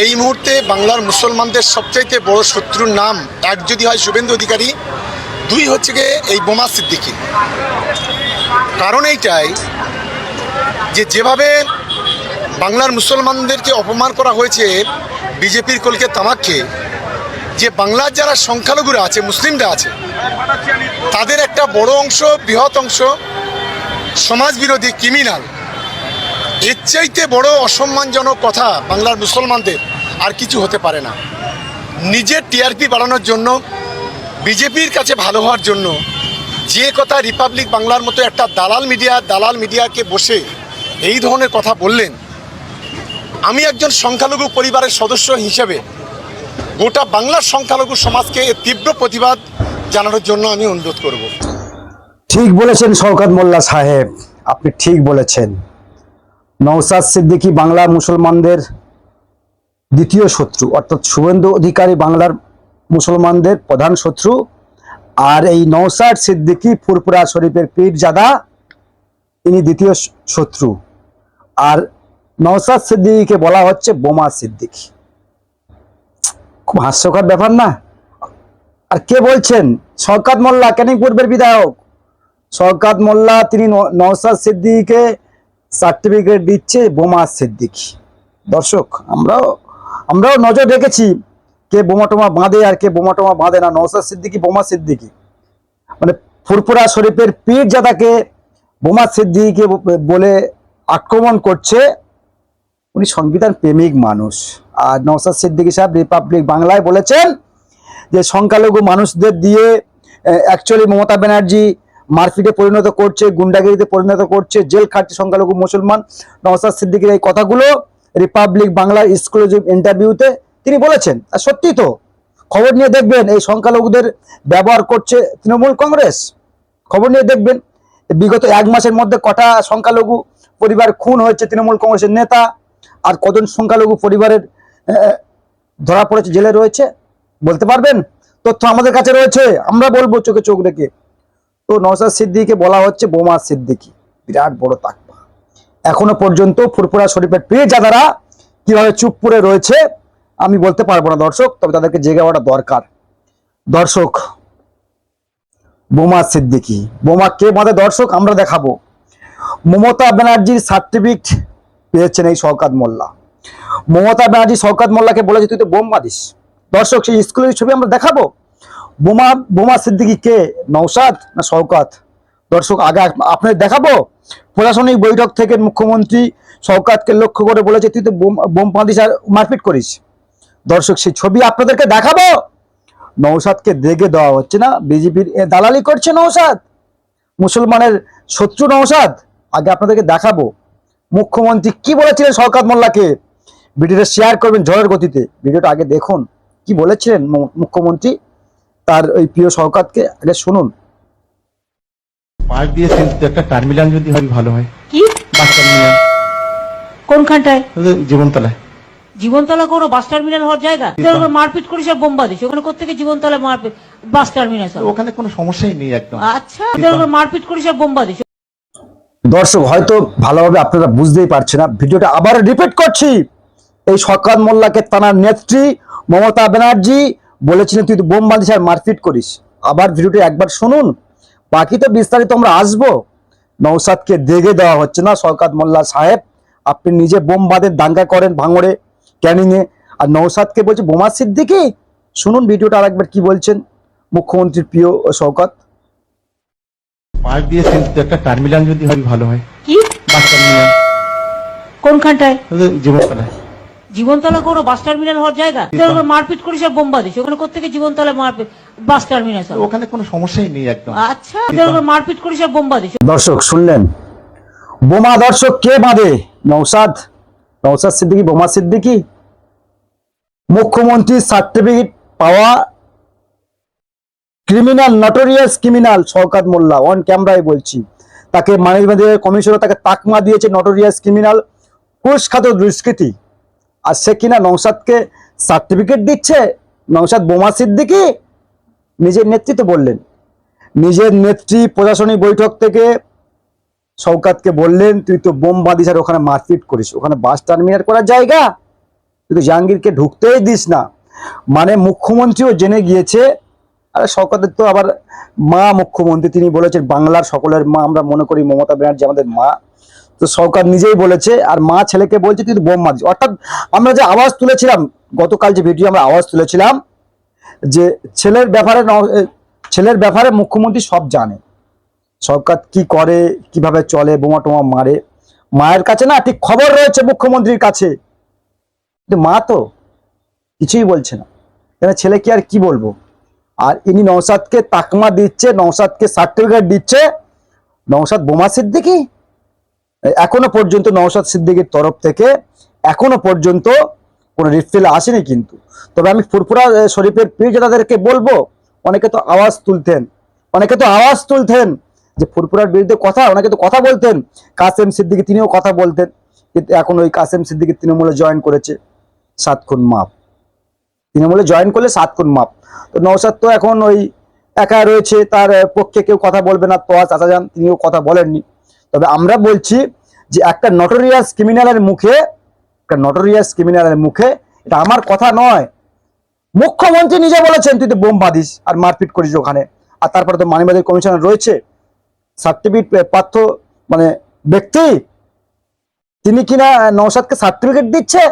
এই মুহূর্তে বাংলার মুসলমানদের সবচাইতে বড় শত্রুর নাম, এক যদি হয় শুভেন্দু অধিকারী, দুই হচ্ছে গিয়ে এই বোমা সিদ্দিকি। কারণ এইটাই যে যেভাবে বাংলার মুসলমানদেরকে অপমান করা হয়েছে বিজেপির কলকে তামাককে, যে বাংলার যারা সংখ্যালঘুরা আছে, মুসলিমরা আছে, তাদের একটা বড় অংশ, বৃহৎ অংশ সমাজ বিরোধী ক্রিমিনাল এর চাইতে বড় অসম্মানজনক কথা বাংলার মুসলমানদের আর কিছু হতে পারে না। নিজের টিআরপি বাড়ানোর জন্য, বিজেপির কাছে ভালো হওয়ার জন্য যে কথা রিপাবলিক বাংলার মতো একটা দালাল মিডিয়া, দালাল মিডিয়াকে বসে এই ধরনের কথা বললেন, আমি একজন সংখ্যালঘু পরিবারের সদস্য হিসেবে গোটা বাংলার সংখ্যালঘু সমাজকে তীব্র প্রতিবাদ জানানোর জন্য আমি অনুরোধ করব। ঠিক বলেছেন শওকত মোল্লা সাহেব, আপনি ঠিক বলেছেন। নওসাদ সিদ্দিকী বাংলার মুসলমানদের দ্বিতীয় শত্রু, অর্থাৎ শুভেন্দু অধিকারী বাংলার মুসলমানদের প্রধান শত্রু। আর এই নওসাদ সিদ্দিকী ফুরপুরা শরীফের পীরজাদা তিনি দ্বিতীয় শত্রু। আর নওসাদ সিদ্দিকীকে বলা হচ্ছে বোমা সিদ্দিকী। খুব হাস্যকর ব্যাপার না? আর কে বলছেন? শওকাত মোল্লা ক্যানিং পূর্বের বিধায়ক। শওকাত মোল্লা, তিনি নওসাদ সিদ্দিকীকে সার্টিফিকেট দিচ্ছে বোমা সিদ্দিকী। দর্শক, আমরাও আমরাও নজর রেখেছি কে বোমা টোমা বাঁধে আর কে বোমা টোমা বাঁধে না। নওসাদ সিদ্দিকি, বোমা সিদ্দিকী। মানে ফুরফুরা শরীফের পীর জাদাকে বোমা সিদ্দিকীকে বলে আক্রমণ করছে, উনি সংবিধান প্রেমিক মানুষ। আর নওসাদ সিদ্দিকী সাহেব রিপাবলিক বাংলায় বলেছেন যে সংখ্যালঘু মানুষদের দিয়ে অ্যাকচুয়ালি মমতা ব্যানার্জি মারপিটে পরিণত করছে, গুন্ডাগিরিতে পরিণত করছে, জেল খাটছে সংখ্যালঘু মুসলমান। নওসাদ সিদ্দিকের এই কথাগুলো রিপাবলিক বাংলার এক্সক্লুসিভ ইন্টারভিউতে তিনি বলেছেন। আর সত্যি তো, খবর নিয়ে দেখবেন, এই সংখ্যালঘুদের ব্যবহার করছে তৃণমূল কংগ্রেস। খবর নিয়ে দেখবেন, বিগত এক মাসের মধ্যে কটা সংখ্যালঘু পরিবার খুন হয়েছে তৃণমূল কংগ্রেসের নেতা, আর কজন সংখ্যালঘু পরিবারের ধরা পড়েছে, জেলে রয়েছে, বলতে পারবেন? তথ্য আমাদের কাছে রয়েছে, আমরা বলব চোখে চোখ রেখে। তো নওসাদ সিদ্দিকে বলা হচ্ছে বোমা সিদ্দিকি। বিরাট বড় তাকপা এখনও পর্যন্ত ফুরফুরা শরীফের প্রিয় যাদারা কীভাবে চুপ করে রয়েছে, আমি বলতে পারব না দর্শক, তবে তাদেরকে জেগে দরকার। দর্শক, বোমা সিদ্দিকি। বোমা কে বাঁধে দর্শক, আমরা দেখাবো। মমতা ব্যানার্জির সার্টিফিকেট পেয়েছেন এই শওকাত মোল্লা। মমতা ব্যানার্জি শওকাত মোল্লাকে বলেছে, তুই তো বোম বাঁধিস। দর্শক, সেই স্কুলের ছবি আমরা দেখাবো? বোমা বোমা সিদ্দিকি কে? নৌসাদ না শওকাত? দর্শক, আগে আপ- আপনাদের দেখাবো। প্রশাসনিক বৈঠক থেকে মুখ্যমন্ত্রী শওকাতকে লক্ষ্য করে বলেছে, তুই তো বোম বাঁধিস আর মারপিট করিস। দর্শক, সেই ছবি আপনাদেরকে দেখাবো। নৌসাদকে দেখে দেওয়া হচ্ছে না। বিজেপির দালালি করছে নৌসাদ মুসলমানের শত্রু নৌসাদ আগে আপনাদেরকে দেখাবো। মুখ্যমন্ত্রী কি বলেছিলেন শওকাত মোল্লাকে? ভিডিওটা শেয়ার করবেন ঝড়ের গতিতে। ভিডিওটা আগে দেখুন। কি বলেছিলেন মুখ্যমন্ত্রী? তার ওই প্রিয় শওকাতকে আগে শুনুন। পাশ দিয়ে একটা টার্মিনাল যদি হয় ভালো হয়। কি? Bus terminal. কোনখানটায়? জীবনতলায়। জীবনতলা কোনো বাস টার্মিনাল হওয়ার জায়গা? তোর মারপিট করিস আর বোম্বা দিস ওখানে কোথেকে জীবনতলা মারপিট বাস টার্মিনাল ওখানে কোনো সমস্যাই নেই একদম। আচ্ছা তোর মারপিট করিস আর বোম্বা দিস দর্শক হয়তো ভালোভাবে আপনারা বুঝতেই পারছেন না। ভিডিওটা আবার রিপিট করছি। এই শওকাত মোল্লাকে তানার নেত্রী মমতা ব্যানার্জি বলেছিলেন তুই তো বোম বাঁধিস আর মারপিট করিস। আবার ভিডিওটা একবার শুনুন। বাকি তো বিস্তারিত আমরা আসব। নৌসাদকে দেখে দেওয়া হচ্ছে না শওকাত মোল্লা সাহেব। আপনি নিজে বোম বাঁধের দাঙ্গা করেন ভাঙড়ে ক্যানিংয়ে। আর নৌসাদকে বলছে বোমা সিদ্দিকি শুনুন ভিডিওটা আরেকবার কি বলছেন মুখ্যমন্ত্রীর প্রিয় শওকাত। পাশ দিয়ে কিন্তু একটা টার্মিনাল যদি হয় ভালো হয়। কি? Bus terminal. কোনখানটায়? জীবনতলায়। জীবনতলা কোনো বাস টার্মিনাল হওয়ার জায়গা? মারপিট করিস আর বোম্বা দিস ওখানে কোথেকে জীবনতলা মারপিট বাস টার্মিনাল ওখানে কোনো সমস্যাই নেই একদম। আচ্ছা মারপিট করিস আর বোম্বা দিস দর্শক শুনলেন? বোমা দর্শক কে বাঁধে? নৌসাদ নৌসাদ সিদ্দিকি বোমা সিদ্দিকি? মুখ্যমন্ত্রী সার্টিফিকেট পাওয়া criminal notorious criminal Shaukat Molla on ক্যামেরায় বলছি। তাকে ম্যানেজমেন্টের কমিশনার তাকে তাকমা দিয়েছে নটোরিয়াস ক্রিমিনাল। কুষ্খাত দুষ্কৃতি। আর সে কিনা? নৌসাদকে সার্টিফিকেট দিচ্ছে। নৌসাদ বোমা সিদ্দিকি নিজের নেতৃত্বে বললেন। নিজের নেত্রী প্রশাসনিক বৈঠক থেকে শওকাতকে বললেন, তুই তো বোম বাঁধিস আর ওখানে মারপিট করিস। ওখানে বাস টার্মিনেট করার জায়গা। তুই তো জাহাঙ্গীরকে ঢুকতেই দিস না। মানে মুখ্যমন্ত্রীও জেনে গিয়েছে। আর শওকতের তো আবার মা মুখ্যমন্ত্রী। তিনি বলেছেন, বাংলার সকলের মা। আমরা মনে করি মমতা ব্যানার্জি আমাদের মা। তো সরকার নিজেই বলেছে আর মা ছেলেকে বলছে তুই তো বোম মারছিস। অর্থাৎ আমরা যে আওয়াজ তুলেছিলাম, গতকাল যে ভিডিও আমরা আওয়াজ তুলেছিলাম, যে ছেলের ব্যাপারে ছেলের ব্যাপারে মুখ্যমন্ত্রী সব জানে। সরকার কি করে, কীভাবে চলে, বোমা টোমা মারে। মায়ের কাছে না ঠিক খবর রয়েছে মুখ্যমন্ত্রীর কাছে। কিন্তু মা তো কিছুই বলছে না। কেন ছেলে কি আর কি বলব? আর ইনি নৌসাদকে তাকমা দিচ্ছে নৌসাদকে সার্টিফিকেট দিচ্ছে। নৌসাদ বোমা সিদ্দিকি এখনও পর্যন্ত নৌসাদ সিদ্দিকির তরফ থেকে এখনও পর্যন্ত কোনো রিফিল আসেনি কিন্তু। তবে আমি ফুরফুরা শরীফের পীরজাদাদেরকে বলব, অনেকে তো আওয়াজ তুলতেন, অনেকে তো আওয়াজ তুলতেন যে ফুরফুরার বিরুদ্ধে কথা, অনেকে তো কথা বলতেন, কাসেম সিদ্দিকি তিনিও কথা বলতেন, কিন্তু এখন ওই কাসেম সিদ্দিকি তৃণমূলে জয়েন করেছে সাত খুন মাপ। তৃণমূলে জয়েন করলে সাত খুন মাপ। তো নৌসাদ তো এখন ওই একা রয়েছে, তার পক্ষে কেউ কথা বলবে না তোয়া চাচা যান তিনিও কথা বলেননি। তবে আমরা বলছি যে একটা নটোরিয়াস ক্রিমিনালের মুখে, একটা নটোরিয়াস ক্রিমিনালের মুখে, এটা আমার কথা নয়। মুখ্যমন্ত্রী নিজে বলেছেন, তুই তো বোম বাঁধিস আর মারপিট করিস ওখানে। আর তারপরে তো মানিবাদের কমিশনার রয়েছে। সার্টিফিকেট পার্থ মানে ব্যক্তি, তিনি কিনা নৌসাদকে সার্টিফিকেট দিচ্ছে?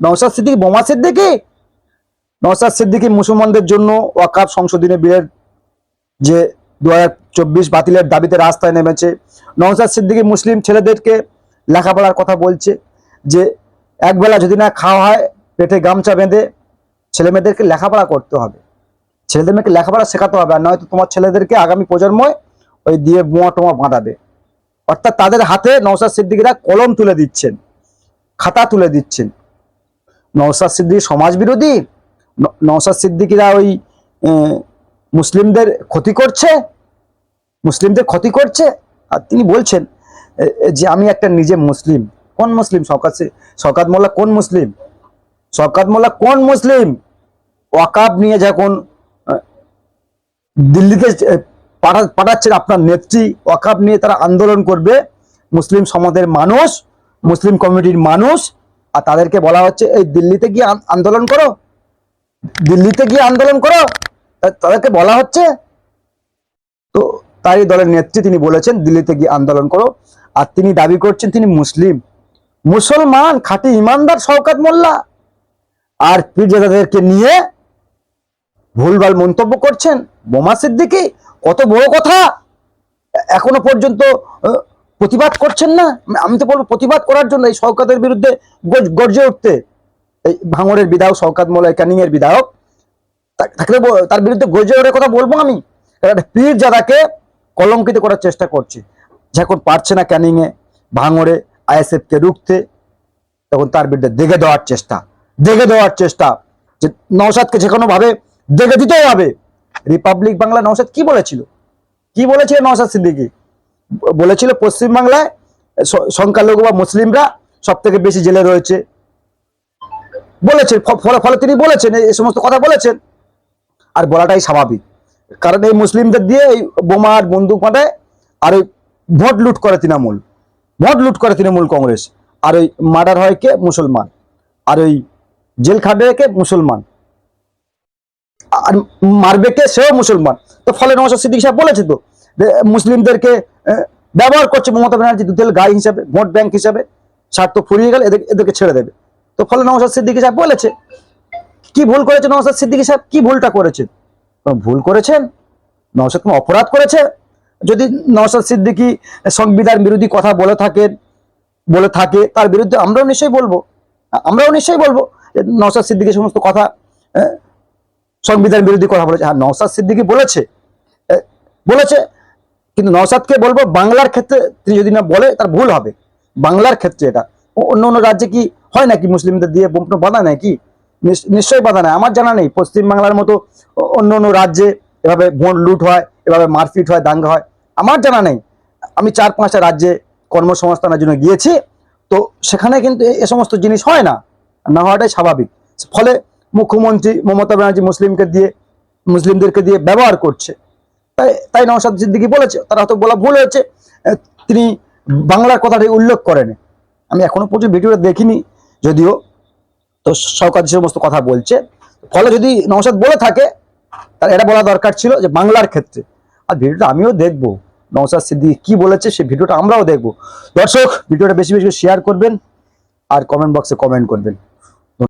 নৌসাদ সিদ্দিকি, বোমা সিদ্দিকি? নৌসাদ সিদ্দিকি মুসলমানদের জন্য ওয়াকাফ সংশোধনী বিলের যে দু হাজার চব্বিশ বাতিলের দাবিতে রাস্তায় নেমেছে। নৌসাদ সিদ্দিকি মুসলিম ছেলেদেরকে লেখাপড়ার কথা বলছে যে, একবেলা যদি না খাওয়া হয়, পেটে গামছা বেঁধে ছেলে মেয়েদেরকে লেখাপড়া করতে হবে। ছেলেদের মেয়েকে লেখাপড়া শেখাতে হবে আর নয়তো তোমার ছেলেদেরকে আগামী প্রজন্ময় ওই দিয়ে বোমা টোমা বাঁধাবে। অর্থাৎ তাদের হাতে নৌসাদ সিদ্দিকিরা কলম তুলে দিচ্ছেন, খাতা তুলে দিচ্ছেন। নৌসাদ সিদ্দিকি সমাজ বিরোধী? ন- নওশাদ সিদ্দিকিরা ওই মুসলিমদের ক্ষতি করছে? মুসলিমদের ক্ষতি করছে? আর তিনি বলছেন যে আমি একটা নিজে মুসলিম। কোন মুসলিম? শওকাত শওকাত মোল্লা কোন মুসলিম? শওকাত মোল্লা কোন মুসলিম? ওয়াকাব নিয়ে যখন দিল্লিতে পাঠা- পাঠাচ্ছেন আপনার নেত্রী, ওয়াকাব নিয়ে তারা আন্দোলন করবে। মুসলিম সমাজের মানুষ, মুসলিম কমিটির মানুষ, আর তাদেরকে বলা হচ্ছে, এই দিল্লিতে গিয়ে আন্দোলন করো। দিল্লিতে গিয়ে আন্দোলন করো। তাদেরকে বলা হচ্ছে। তো তারই দলের নেত্রী তিনি বলেছেন, দিল্লিতে গিয়ে আন্দোলন করো। আর তিনি দাবি করছেন, তিনি মুসলিম। মুসলমান, খাঁটি ইমানদার শওকাত মোল্লা। আর পীরজাদাদেরকে নিয়ে ভুলভাল মন্তব্য করছেন বোমা সিদ্দিকি। কত বড় কথা। এখনও পর্যন্ত প্রতিবাদ করছেন না। আমি তো বলব, প্রতিবাদ করার জন্য এই শওকাতের বিরুদ্ধে গর্জে উঠতে। এই ভাঙরের বিধায়ক শওকাত মোল্লা ক্যানিং এর বিধায়ক, তাকে তার বিরুদ্ধে গর্জে ওঠে কথা বলব আমি। কারণ একটা পীর জাদাকে কলঙ্কিত করার চেষ্টা করছে। যখন পারছে না ক্যানিং এ, ভাঙড়ে আইএসএফ কে রুখতে, তখন তার বিরুদ্ধে দেখে দেওয়ার চেষ্টা। দেখে দেওয়ার চেষ্টা যে নৌসাদকে যে কোনো ভাবে দেখে দিতেই হবে। রিপাবলিক বাংলা নৌসাদ কি বলেছিল? কি বলেছিল নৌসাদ সিদ্দিকি? বলেছিল পশ্চিমবাংলায় সংখ্যালঘু বা মুসলিমরা সব থেকে বেশি জেলে রয়েছে। বলেছেন ফলে ফলে তিনি বলেছেন এই সমস্ত কথা বলেছেন। আর বলাটাই স্বাভাবিক। কারণ এই মুসলিমদের দিয়ে এই বোমা আর বন্দুক মাথায় আর ওই ভোট লুট করে তৃণমূল। ভোট লুট করে তৃণমূল কংগ্রেস। আর ওই মার্ডার হয় কে? মুসলমান। আর ওই জেল খাটবে কে? মুসলমান। আর মারবে কে? সেও মুসলমান। তো ফলে নওয়াজ সিদ্দিক সাহেব বলেছে তো মুসলিমদেরকে ব্যবহার করছে মমতা ব্যানার্জি দুধেল গাই হিসাবে, ভোট ব্যাংক হিসাবে। স্বার্থ ফুরিয়ে গেলে এদের, এদেরকে ছেড়ে দেবে। তো ফলে নওয়াজ সিদ্দিকী সাহেব বলেছে। কি ভুল করেছে নওয়াজ সিদ্দিকী সাহেব? কি ভুলটা করেছেন ভুল করেছেন, নওশাদ কোনো অপরাধ করেছে, যদি নওশাদ সিদ্দিকী সংবিধান বিরোধী কথা বলে থাকেন বলে থাকে, তার বিরুদ্ধে আমরাও নিশ্চয়ই বলব, আমরাও নিশ্চয়ই বলব যে নওশাদ সিদ্দিকী সমস্ত কথা সংবিধান বিরোধী কথা বলেছে। হ্যাঁ নওশাদ সিদ্দিকী বলেছে বলেছে, কিন্তু নওশাদকে বলব বাংলার ক্ষেত্রে তিনি যদি না বলে, তার ভুল হবে। বাংলার ক্ষেত্রে এটা। অন্য অন্য রাজ্যে কি হয় নাকি মুসলিমদের দিয়ে বোম টোম বাঁধা নেয় কি নিশ্চয়ই বাঁধা নেয় আমার জানা নেই পশ্চিম বাংলার মতো অন্য অন্য রাজ্যে এভাবে ভোট লুট হয়, এভাবে মারপিট হয়, দাঙ্গা হয়। আমার জানা নেই। আমি চার পাঁচটা রাজ্যে কর্মসংস্থানের জন্য গিয়েছি। তো সেখানে কিন্তু এ- সমস্ত জিনিস হয় না না হওয়াটাই স্বাভাবিক। ফলে মুখ্যমন্ত্রী মমতা ব্যানার্জি মুসলিমকে দিয়ে, মুসলিমদেরকে দিয়ে ব্যবহার করছে। তাই তাই নওশাদ সিদ্দিকি বলেছে, তারা হয়তো বলা ভুল হয়েছে তিনি বাংলার কথাটি উল্লেখ করেন। আমি এখনও পর্যন্ত ভিডিওটা দেখিনি, যদিও তো সরকার যে সমস্ত কথা বলছে। ফলে যদি নওশাদ বলে থাকে তাহলে এটা বলা দরকার ছিল যে বাংলার ক্ষেত্রে। আর ভিডিওটা আমিও দেখব। নওসাদ সিদ্দিকি কি বলেছে সেই ভিডিওটা আমরাও দেখব। দর্শক, ভিডিওটা বেশি বেশি শেয়ার করবেন আর কমেন্ট বক্সে কমেন্ট করবেন।